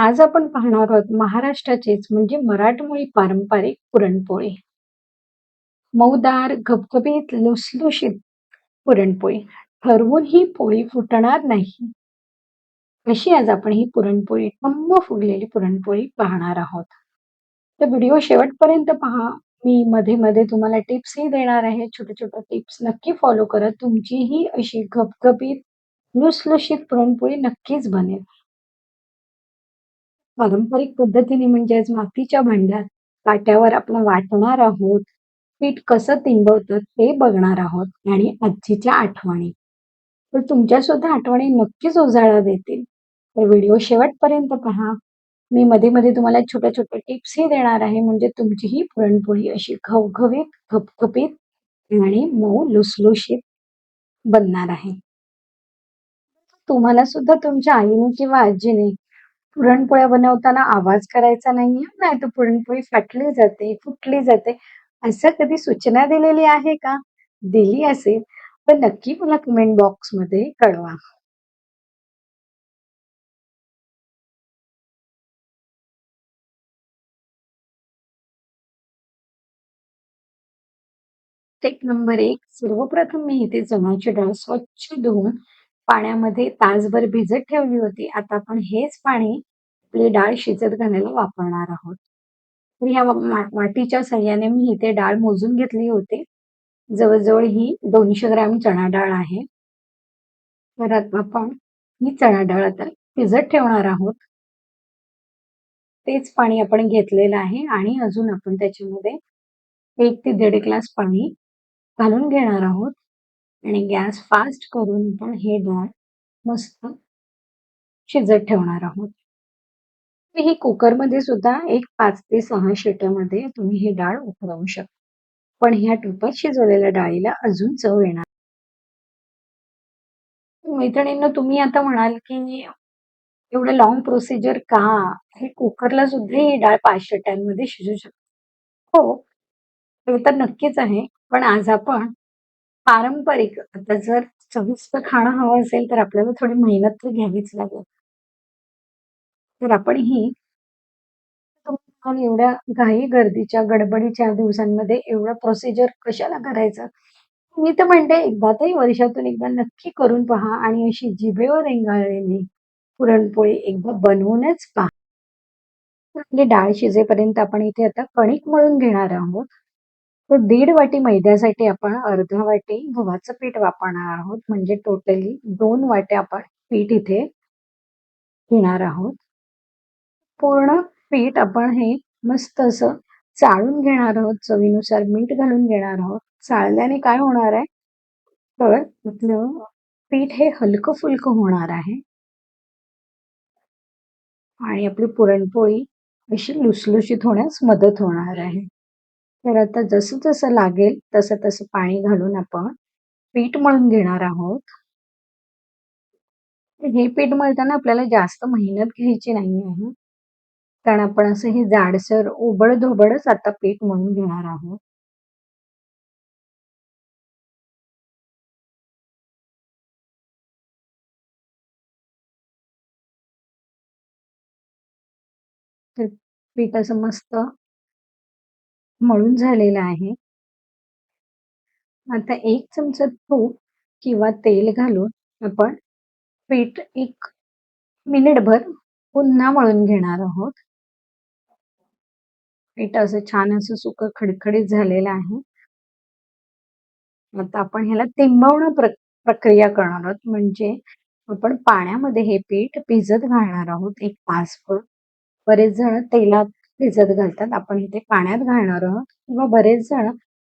आज आपण पाहणार आहोत महाराष्ट्राचीच म्हणजे मराठमोळी पारंपरिक पुरणपोळी. मऊदार, घबघबीत, लुसलुशीत पुरणपोळी. ठरवून ही पोळी फुटणार नाही. अशी आज आपण ही पुरणपोळी, टम्म फुगलेली पुरणपोळी पाहणार आहोत. तर व्हिडिओ शेवटपर्यंत पहा. मी मध्ये-मध्ये तुम्हाला टिप्सही देणार आहे. छोट्या-छोट्या टिप्स नक्की फॉलो करत तुमचीही अशी घबघबीत, लुसलुशीत पुरणपोळी नक्कीच बनेल. पारंपरिक पद्धतीने म्हणजेच मातीच्या भांड्यात काट्यावर आपण वाटणार आहोत. पीठ कसं तिंबवतं ते बघणार आहोत आणि आजीच्या आठवणी. तर तुमच्या सुद्धा आठवणी नक्कीच उजाळा देतील. तर व्हिडिओ शेवटपर्यंत पहा. मी मध्ये-मध्ये तुम्हाला छोट्या-छोट्या टिप्सही देणार आहे म्हणजे तुमचीही पुरणपोळी अशी घवघवीत, घपघपीत आणि मऊ लुसलुशीत बनणार आहे. तुम्हाला सुद्धा तुमच्या आईने किंवा आजीने पुरणपोळ्या बनवताना आवाज करायचा नाहीये, नाही तर पुरणपोळी फाटली जाते, फुटली जाते, असं कधी सूचना दिलेली आहे का? दिली असेल तर नक्की मला कमेंट बॉक्समध्ये कळवा. टिप नंबर एक सर्वप्रथम मी इथे चण्याची डाळ स्वच्छ धुवून पाण्यामध्ये तासभर भिजत ठेवली होती. आता आपण हेच पाणी आपली डाळ शिजत घालायला वापरणार आहोत. तर ह्या वाटीच्या सहाय्याने मी इथे डाळ मोजून घेतली होती. जवळजवळ ही दोनशे ग्रॅम चणा डाळ आहे. तर आपण ही चणा डाळ आता भिजत ठेवणार आहोत. तेच पाणी आपण घेतलेलं आहे आणि अजून आपण त्याच्यामध्ये एक ते दीड ग्लास पाणी घालून घेणार आहोत आणि गॅस फास्ट करून पण हे डाळ मस्त शिजत ठेवणार आहोत. ही कुकरमध्ये सुद्धा एक पाच ते सहा शिट्यामध्ये तुम्ही ही डाळ उकळवू शकता. पण ह्या टोपात शिजवलेल्या डाळीला अजून चव येणार. मैत्रिणींना तुम्ही आता म्हणाल की एवढं लॉंग प्रोसिजर का? हे कुकरला सुद्धा ही डाळ पाच शिट्यांमध्ये शिजू शकते. हो, तर नक्कीच आहे. पण आज आपण पारंपरिक आता जर चविष्ट खाणं हवं असेल तर आपल्याला थोडी मेहनत तर घ्यावीच लागेल. तर आपण ही एवढ्या घाई गर्दीच्या गडबडीच्या दिवसांमध्ये एवढं प्रोसिजर कशाला करायचं? मी तर म्हणते एकदा तरी वर्षातून एकदा नक्की करून पहा आणि अशी जिभेवर रेंगाळलेली पुरणपोळी एकदा बनवूनच पहा. आपली डाळ शिजेपर्यंत आपण इथे आता कणिक मळून घेणार आहोत. तर दीड वाटी मैद्यासाठी आपण अर्धा वाटी गव्हाचं पीठ वापरणार आहोत. म्हणजे टोटली दोन वाट्या आपण पीठ इथे घेणार आहोत. पूर्ण पीठ आपण हे मस्त असं चाळून घेणार आहोत. चवीनुसार मीठ घालून घेणार आहोत. चाळल्याने काय होणार आहे? तर आपलं पीठ हे हलकं-फुलकं होणार आहे. आणि आपली पुरणपोळी अशी लुसलुशीत होण्यास मदत होणार आहे. तर आता जसं-जसं लागेल तसं-तसं पाणी घालून आपण पीठ मळून घेणार आहोत. हे पीठ मळताना आपल्याला जास्त मेहनत घ्यायची नाही आहे. कारण आपण असं हे जाडसर ओबड-धोबडच आता पीठ मळून घेणार आहोत. तर पीठ असं मस्त मळून झालेलं आहे. आता एक चमचा तूप किंवा तेल घालून आपण पीठ एक मिनिटभर पुन्हा मळून घेणार आहोत. पीठ असं छान असं सुकं खडखडीत झालेलं आहे. आता आपण ह्याला तिंबवणं प्र प्रक्रिया करणार आहोत. म्हणजे आपण पाण्यामध्ये हे पीठ भिजत घालणार आहोत एक तासभर. बरेच जण तेलात भिजत घालतात. आपण इथे पाण्यात घालणार आहोत किंवा बरेच जण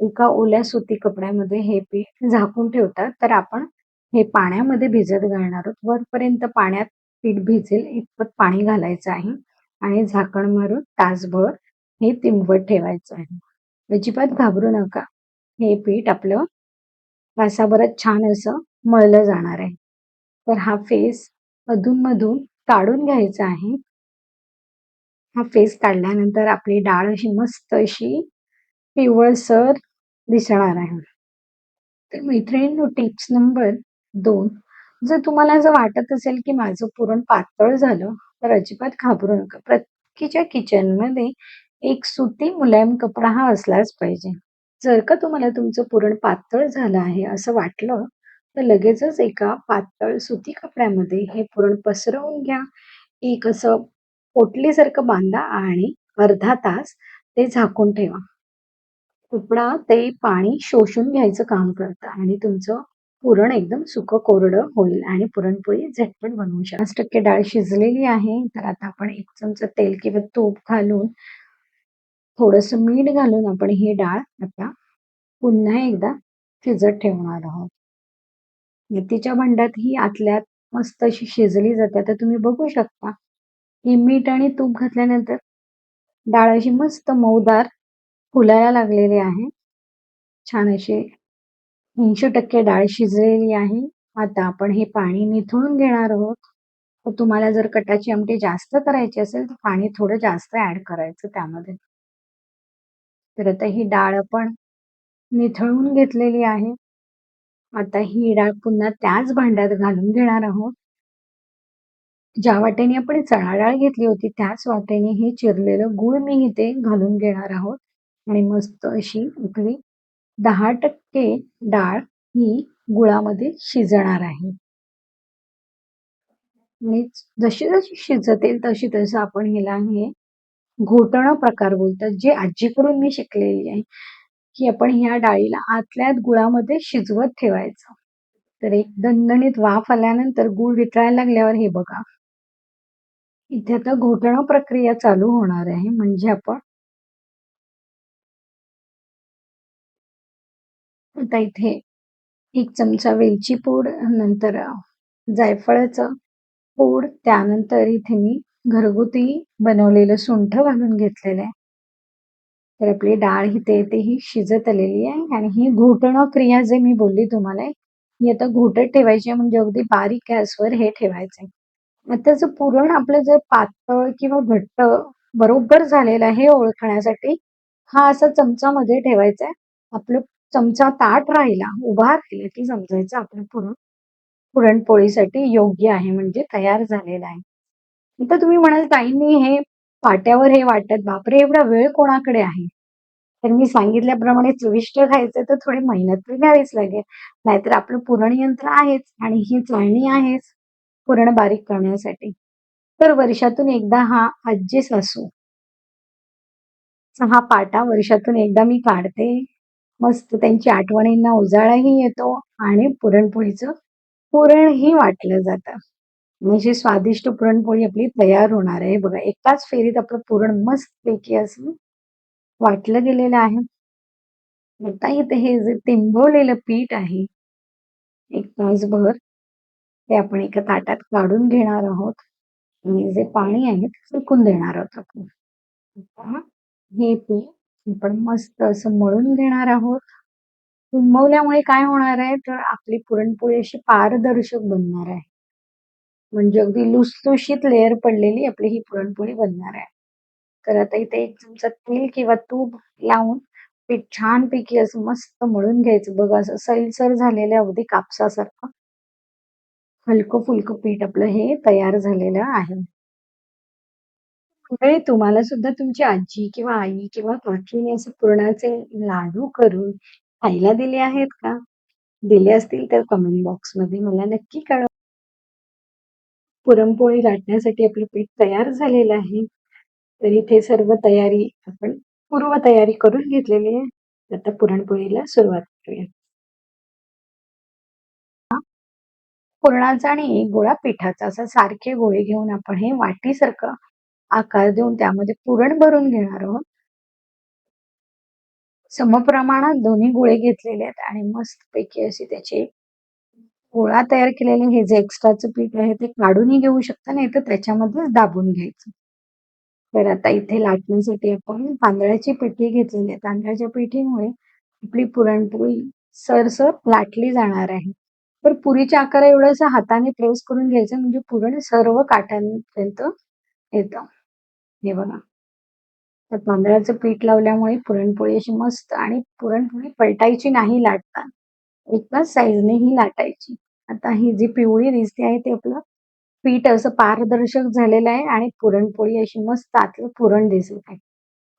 एका ओल्या सुती कपड्यामध्ये हे पीठ झाकून ठेवतात. तर आपण हे पाण्यामध्ये भिजत घालणार आहोत. वरपर्यंत पाण्यात पीठ भिजेल इतपत पाणी घालायचं आहे आणि झाकण मारून तासभर हे तिंबट ठेवायचं आहे. अजिबात घाबरू नका. हे पीठ आपलं तासाभरात छान असं मळलं जाणार आहे. तर हा फेस अधून-मधून काढून घ्यायचा आहे. हा फेस काढल्यानंतर आपली डाळ अशी मस्त अशी पिवळसर दिसणार आहे. तर मैत्रिणींनो टिप्स नंबर दोन जर तुम्हाला असं वाटत असेल की माझं पुरण पातळ झालं तर अजिबात घाबरू नका. प्रत्येकीच्या किचनमध्ये एक सुती मुलायम कपडा हा असलाच पाहिजे. जर का तुम्हाला तुमचं पुरण पातळ झालं आहे असं वाटलं, तर लगेचच एका पातळ सुती कपड्यामध्ये हे पुरण पसरवून घ्या. एक असं पोटलीसारखं बांधा आणि अर्धा तास ते झाकून ठेवा. कपडा ते पाणी शोषून घ्यायचं काम करतं आणि तुमचं पुरण एकदम सुकं कोरडं होईल आणि पुरणपोळी झटपट बनवू शकता. 50% डाळ शिजलेली आहे. तर आता आपण एक चमचा तेल किंवा तूप घालून थोडंसं मीठ घालून आपण ही डाळ आता पुन्हा एकदा शिजत ठेवणार आहोत. मेथीच्या भांड्यात ही आतल्यात मस्त अशी शिजली जाते. तर तुम्ही बघू शकता, हे मीठ आणि तूप घातल्यानंतर डाळ अशी मस्त मऊदार फुलायला लागलेली आहे. छान अशी 80% डाळ शिजलेली आहे. आता आपण हे पाणी निथळून घेणार आहोत. तर तुम्हाला जर कटाची आमटी जास्त करायची असेल, तर पाणी थोडं जास्त ऍड करायचं त्यामध्ये. तर आता ही डाळ आपण निथळून घेतलेली आहे. आता ही डाळ पुन्हा त्याच भांड्यात घालून घेणार आहोत. ज्या वाटेने आपण चणा डाळ घेतली होती, त्याच वाटेने हे चिरलेलं गूळ मी इथे घालून घेणार आहोत आणि मस्त अशी आपली 10% डाळ ही गुळामध्ये शिजणार आहे. आणि जशी-जशी शिजतेल तशी-तसं आपण हिला हे घोटणं प्रकार बोलतात, जे आजीकडून मी शिकलेली आहे, की आपण ह्या डाळीला आतल्या गुळामध्ये शिजवत ठेवायचं. तर एक दणदणीत वाफ आल्यानंतर गूळ वितळायला लागल्यावर हे बघा. इथे आता घोटणा प्रक्रिया चालू होणार आहे. म्हणजे आपण आता इथे एक चमचा वेलची पूड, नंतर जायफळाचं पूड, त्यानंतर इथे मी घरगुती बनवलेलं सुंठ घालून घेतलेलं आहे. तर आपली डाळ इथे इथे ही शिजत आलेली आहे आणि ही घोटणं क्रिया जे मी बोलली तुम्हाला, ही आता घोटत ठेवायची म्हणजे अगदी बारीक गॅसवर हे ठेवायचे आता जर पुरण आपलं जर पातळ किंवा घट्ट बरोबर झालेलं आहे हे ओळखण्यासाठी हा असा चमचा मध्ये ठेवायचा आहे. आपलं चमचा ताठ राहिला, उभा राहिला की समजायचं आपलं पुरण पुरणपोळीसाठी योग्य आहे म्हणजे तयार झालेलं आहे. आता तुम्ही म्हणाल ताईंनी हे पाट्यावर हे वाटत, बापरे! एवढा वेळ कोणाकडे आहे? तर मी सांगितल्याप्रमाणे चविष्ट खायचं तर थोडी मेहनत तर घ्यावीच लागेल. नाहीतर आपलं पुरण यंत्र आहेच आणि ही चाळणी आहेच पुरण बारीक करण्यासाठी. तर वर्षातून एकदा हा आजी सासू हा पाटा वर्षातून एकदा मी काढते. मस्त त्यांची आठवणींना उजाळाही येतो आणि पुरणपोळीचं पुरणही वाटलं जातं. म्हणजे स्वादिष्ट पुरणपोळी आपली तयार होणार आहे. बघा एकाच फेरीत आपलं पुरण मस्तपैकी असं वाटलं गेलेलं आहे. आता इथे हे जे तिंबवलेलं पीठ आहे, एक तासभर ते आपण एका ताटात काढून घेणार आहोत आणि जे पाणी आहे ते सुकून देणार आहोत आपण. हे पीठ आपण मस्त असं मळून घेणार आहोत. कुंबवल्यामुळे काय होणार आहे, तर आपली पुरणपोळी अशी पारदर्शक बनणार आहे. म्हणजे अगदी लुसलुशीत लेअर पडलेली आपली ही पुरणपोळी बनणार आहे. तर आता इथे एक चमचा तेल किंवा तूप लावून पीठ छानपैकी असं मस्त मळून घ्यायचं. बघा असं सैलसर झालेलं अगदी कापसासारखं. हलकं-फुलकं पीठ आपलं हे तयार झालेलं आहे. तुम्हाला सुद्धा तुमची आजी किंवा आई किंवा काकीने असे पुरणाचे लाडू करून खायला दिले आहेत का? दिले असतील तर कमेंट बॉक्समध्ये मला नक्की कळवा. पुरणपोळी लाटण्यासाठी आपलं पीठ तयार झालेलं आहे. तर इथे सर्व तयारी आपण पूर्व तयारी करून घेतलेली आहे. आता पुरणपोळीला सुरुवात करूया. पुरणाचा आणि गोळा पिठाचा असं सारखे गोळे घेऊन आपण हे वाटीसारखं आकार देऊन त्यामध्ये पुरण भरून घेणार आहोत. समप्रमाणात दोन्ही गोळे घेतलेले आहेत आणि मस्तपैकी अशी त्याची गोळा तयार केलेले हे जे एक्स्ट्राचं पीठ आहे ते काढूनही घेऊ शकता, नाही तर त्याच्यामध्येच दाबून घ्यायचं. तर आता इथे लाटण्यासाठी आपण तांदळाची पिठी घेतलेली आहे. तांदळाच्या पिठीमुळे आपली पुरणपोळी सरसर लाटली जाणार आहे. तर पुरीच्या आकाराएवढं असं हाताने प्रेस करून घ्यायचं म्हणजे पुरण सर्व काठांपर्यंत येतं. हे बघा. तर तांदळाचं पीठ लावल्यामुळे पुरणपोळी अशी मस्त आणि पुरणपोळी पलटायची नाही लाटताना. एकाच साईजने ही लाटायची. आता ही जी पिवळी दिसते आहे ते आपलं पीठ असं पारदर्शक झालेलं आहे आणि पुरणपोळी अशी मस्त आतलं पुरण दिसत आहे.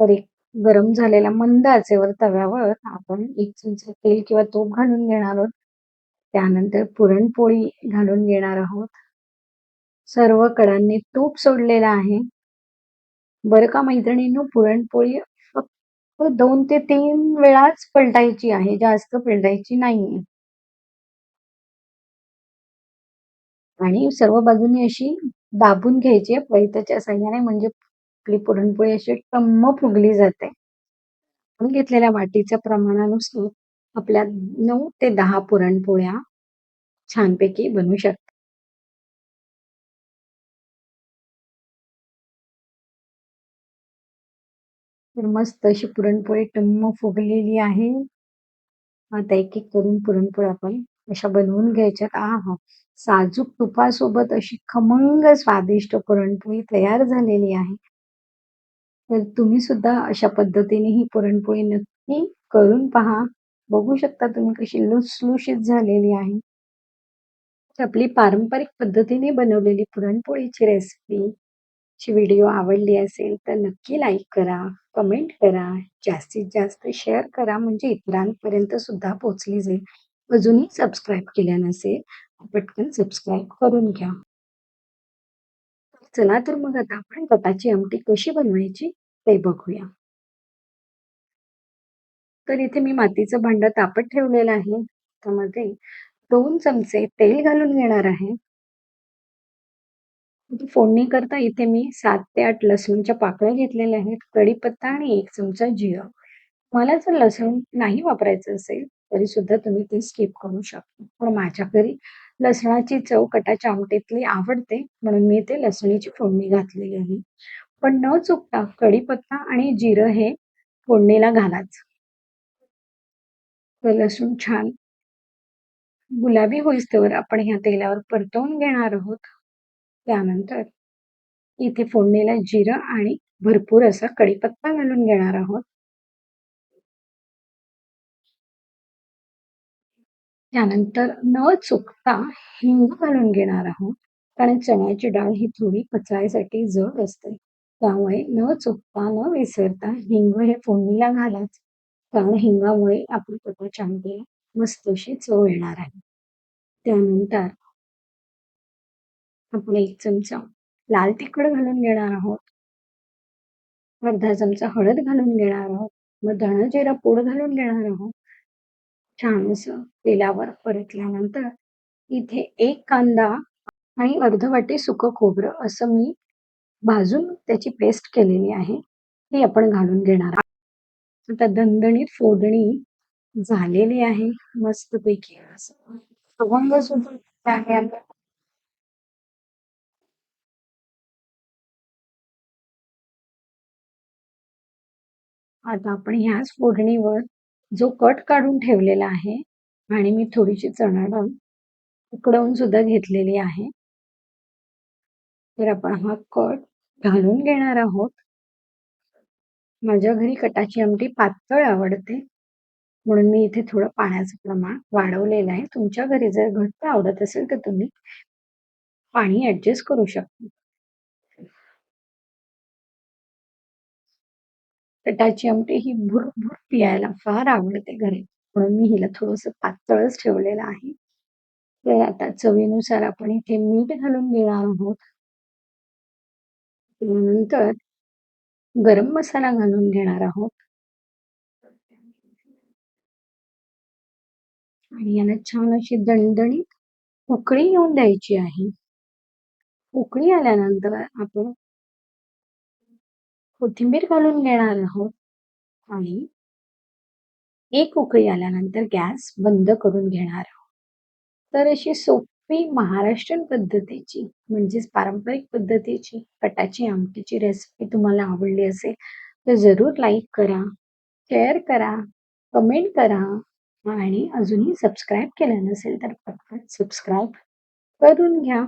तर एक गरम झालेल्या मंद आचेवर तव्यावर आपण एक चमचा तेल किंवा तूप घालून घेणार आहोत. त्यानंतर पुरणपोळी घालून घेणार आहोत. सर्व कडांनी तूप सोडलेलं आहे. बरं का मैत्रिणींनो पुरणपोळी फक्त दोन ते तीन वेळाच पलटायची आहे. जास्त पलटायची नाहीये. आणि सर्व बाजूनी अशी दाबून घ्यायची आहे पळीताच्या म्हणजे आपली पुरणपोळी अशी टम्म फुगली जाते. आपण घेतलेल्या वाटीच्या प्रमाणानुसार आपल्या नऊ ते दहा पुरणपोळ्या छानपैकी बनवू शकतात. तर मस्त अशी पुरणपोळी टम्म फुगलेली आहे. आता एक-एक करून पुरणपोळ्या आपण अशा बनवून घ्यायच्यात. आहा! साजूक तुपासोबत अशी खमंग स्वादिष्ट पुरणपोळी तयार झालेली आहे. तर तुम्ही सुद्धा अशा पद्धतीने ही पुरणपोळी नक्की करून पहा. बघू शकता तुम्ही कशी लुसलुशीत झालेली आहे. आपली पारंपरिक पद्धतीने बनवलेली पुरणपोळीची रेसिपी ची व्हिडिओ आवडली असेल तर नक्की लाईक करा, कमेंट करा, जास्तीत जास्त शेअर करा म्हणजे इतरांपर्यंत सुद्धा पोहोचली जाईल. अजूनही सबस्क्राईब केल्या नसेल, पटकन सबस्क्राईब करून घ्या. चला तर मग आता आपण गटाची आमटी कशी बनवायची ते बघूया. तर इथे मी मातीचं भांडं तापत ठेवलेलं आहे. त्यामध्ये दोन चमचे तेल घालून घेणार आहे. फोडणी करता इथे मी सात ते आठ लसूणच्या पाकळ्या घेतलेल्या आहेत. कढीपत्ता आणि एक चमचा जिरं. मला जर लसूण नाही वापरायचं असेल, तरी सुद्धा तुम्ही ते स्किप करू शकता. पण माझ्या घरी लसणाची चव कटाच्या आमटीतली आवडते, म्हणून मी इथे लसणीची फोडणी घातलेली आहे. पण न चुकता कढीपत्ता आणि जिरं हे फोडणीला घालाच. लसूण छान गुलाबी होईस्तवर आपण ह्या तेलावर परतवून घेणार आहोत. त्यानंतर इथे फोडणीला जिरं आणि भरपूर असा कढीपत्ता घालून घेणार आहोत. त्यानंतर न चुकता हिंग घालून घेणार आहोत. कारण चण्याची डाळ ही थोडी पचायसाठी जड असते. त्यामुळे न चुकता, न विसरता हिंग हे फोडणीला घालायचं कारण हिंगामुळे आपली कटाच्या आमटीला मस्त अशी चव येणार आहे. त्यानंतर आपण एक चमचा लाल तिखट घालून घेणार आहोत. अर्धा चमचा हळद घालून घेणार आहोत. मग धणं जिरं पूड घालून घेणार आहोत. छान असं तेलावर परतल्यानंतर इथे एक कांदा आणि अर्ध वाटी सुकं खोबरं असं मी भाजून त्याची पेस्ट केलेली आहे. हे आपण घालून घेणार आहोत. आता दणदणीत फोडणी झालेली आहे. मस्तपैकी असं सुद्धा आहे आता. आता आपण ह्याच फोडणीवर जो कट काढून ठेवलेला आहे आणि मी थोडीशी चणा डाळ उकडवून सुद्धा घेतलेली आहे. तर आपण हा कट घालून घेणार आहोत. माझ्या घरी कटाची आमटी पातळ आवडते. म्हणून मी इथे थोडं पाण्याचं प्रमाण वाढवलेलं आहे. तुमच्या घरी जर घट्ट आवडत असेल तर तुम्ही पाणी ऍडजस्ट करू शकता. कटाची आमटी ही भुरभुर पियायला फार आवडते घरी. म्हणून मी हिला थोडंसं पातळच ठेवलेलं आहे. तर आता चवीनुसार आपण इथे मीठ घालून घेणार आहोत. त्यानंतर गरम मसाला घालून घेणार आहोत. आणि याला छान अशी दणदणीत उकळी येऊन द्यायची आहे. उकळी आल्यानंतर आपण कोथिंबीर घालून घेणार आहोत आणि एक उकळी आल्यानंतर गॅस बंद करून घेणार आहोत. तर अशी सोपी मी महाराष्ट्रीयन पद्धतीची म्हणजेच पारंपरिक पद्धतीची कटाची आमटीची रेसिपी तुम्हाला आवडली असेल तर जरूर लाईक करा, शेअर करा, कमेंट करा आणि अजूनही सबस्क्राईब केलं नसेल तर पटकन सबस्क्राईब करून घ्या.